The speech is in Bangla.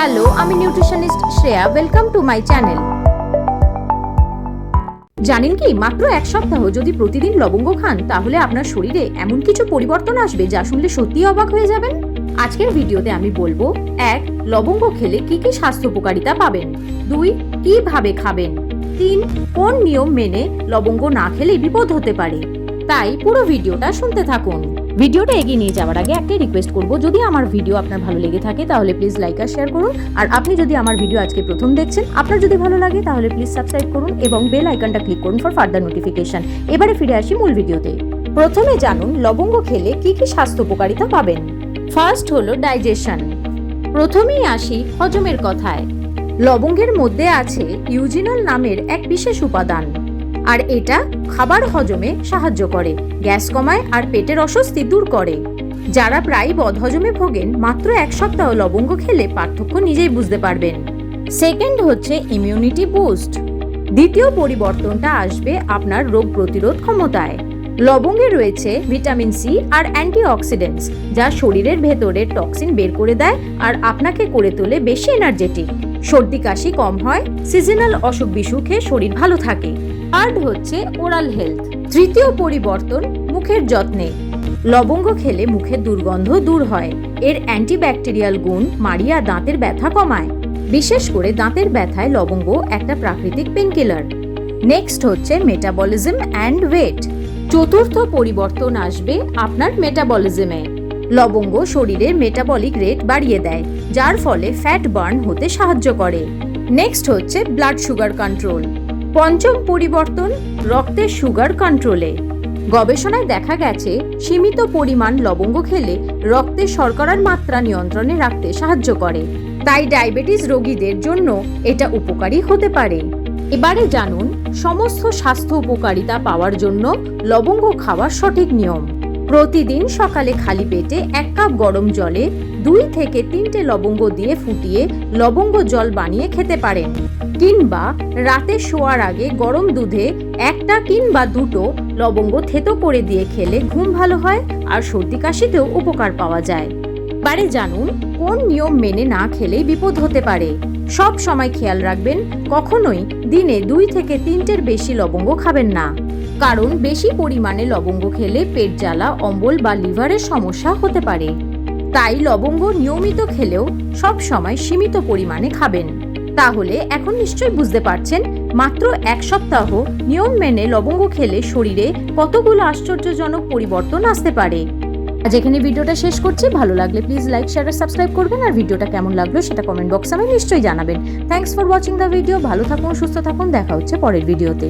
হ্যালো আমি nutritionist Shreya welcome to my channel জানেন কি, মাত্র এক সপ্তাহ যদি প্রতিদিন লবঙ্গ খান, তাহলে আপনার শরীরে এমন কিছু পরিবর্তন আসবে যা শুনলে সত্যিই অবাক হয়ে যাবেন? আজকের ভিডিওতে আমি বলব, এক, লবঙ্গ খেলে কি কি স্বাস্থ্য উপকারিতা পাবেন? দুই, কীভাবে খাবেন? তিন, কোন নিয়ম মেনে লবঙ্গ না খেলে বিপদ হতে পারে? তাই পুরো ভিডিওটা শুনতে থাকুন। ভিডিওটা এগিয়ে নিয়ে যাওয়ার আগে একটাই রিকোয়েস্ট করব, যদি আমার ভিডিও আপনার ভালো লেগে থাকে, তাহলে প্লিজ লাইক আর শেয়ার করুন। আর আপনি যদি আমার ভিডিও আজকে প্রথম দেখছেন, আপনার যদি ভালো লাগে, তাহলে প্লিজ সাবস্ক্রাইব করুন এবং বেল আইকনটা ক্লিক করুন ফর ফার্দার নোটিফিকেশন এবারে ফিরে আসি মূল ভিডিওতে প্রথমে জানুন, লবঙ্গ খেলে কি কি স্বাস্থ্য উপকারিতা পাবেন? ফার্স্ট হলো ডাইজেশন প্রথমেই আসি হজমের কথায়। লবঙ্গের মধ্যে আছে ইউজিনল নামের এক বিশেষ উপাদান। আর এটা খাবার হজমে সাহায্য করে, গ্যাস কমায় আর পেটের অস্বস্তি দূর করে। যারা প্রায় বদহজমে ভোগেন, মাত্র এক সপ্তাহ লবঙ্গ খেলে পার্থক্য নিজেই বুঝতে পারবেন। সেকেন্ড হচ্ছে ইমিউনিটি বুস্ট দ্বিতীয় পরিবর্তনটা আসবে আপনার রোগ প্রতিরোধ ক্ষমতায়। লবঙ্গে রয়েছে ভিটামিন সি আর অ্যান্টিঅক্সিডেন্টস, যা শরীরের ভেতরে টক্সিন বের করে দেয় আর আপনাকে করে তোলে বেশি এনার্জেটিক সর্দি কাশি কম হয় সিজনাল অসুখ বিসুখে শরীর ভালো থাকে। থার্ড হচ্ছে ওরাল হেলথ, তৃতীয় পরিবর্তন মুখের যত্নে। লবঙ্গ খেলে মুখের দুর্গন্ধ দূর হয়। এর অ্যান্টিব্যাকটেরিয়াল গুণ মারিয়া দাঁতের ব্যথা কমায়। বিশেষ করে দাঁতের ব্যথায় লবঙ্গ একটা প্রাকৃতিক পেনকিলার নেক্সট হচ্ছে মেটাবলিজম অ্যান্ড ওয়েট চতুর্থ পরিবর্তন আসবে আপনার মেটাবলিজমে লবঙ্গ শরীরের মেটাবলিক রেট বাড়িয়ে দেয়, যার ফলে ফ্যাট বার্ন হতে সাহায্য করে। নেক্সট হচ্ছে ব্লাড সুগার কন্ট্রোল পঞ্চম পরিবর্তন রক্তের সুগার কন্ট্রোলে। গবেষণায় দেখা গেছে, সীমিত পরিমাণ লবঙ্গ খেলে রক্তে শর্করার মাত্রা নিয়ন্ত্রণে রাখতে সাহায্য করে। তাই ডায়াবেটিস রোগীদের জন্য এটা উপকারী হতে পারে। এবারে জানুন, সমস্ত স্বাস্থ্য উপকারিতা পাওয়ার জন্য লবঙ্গ খাওয়ার সঠিক নিয়ম। প্রতিদিন সকালে খালি পেটে এক কাপ গরম জলে দুই থেকে তিনটে লবঙ্গ দিয়ে ফুটিয়ে লবঙ্গ জল বানিয়ে খেতে পারেন। কিংবা রাতে শোয়ার আগে গরম দুধে একটা কিংবা দুটো লবঙ্গ থেতো করে দিয়ে খেলে ঘুম ভালো হয় আর সর্দি কাশিতেও উপকার পাওয়া যায়। বারে জানুন কোন নিয়ম মেনে না খেলে বিপদ হতে পারে। সব সময় খেয়াল রাখবেন, কখনোই দিনে দুই থেকে তিনটের বেশি লবঙ্গ খাবেন না। কারণ বেশি পরিমাণে লবঙ্গ খেলে পেট জ্বালা, অম্বল বা লিভারের সমস্যা হতে পারে। তাই লবঙ্গ নিয়মিত খেলেও সব সময় সীমিত পরিমাণে খাবেন। তাহলে এখন নিশ্চয়ই বুঝতে পারছেন, মাত্র এক সপ্তাহ নিয়ম মেনে লবঙ্গ খেলে শরীরে কতগুলো আশ্চর্যজনক পরিবর্তন আসতে পারে। আজ এখানে ভিডিওটা শেষ করছি। ভালো লাগলে প্লিজ লাইক শেয়ার আর সাবস্ক্রাইব করবেন। আর ভিডিওটা কেমন লাগল সেটা কমেন্ট বক্সে আমি নিশ্চয়ই জানাবেন। Thanks for watching the video ভালো থাকুন, সুস্থ থাকুন। দেখা হচ্ছে পরের ভিডিওতে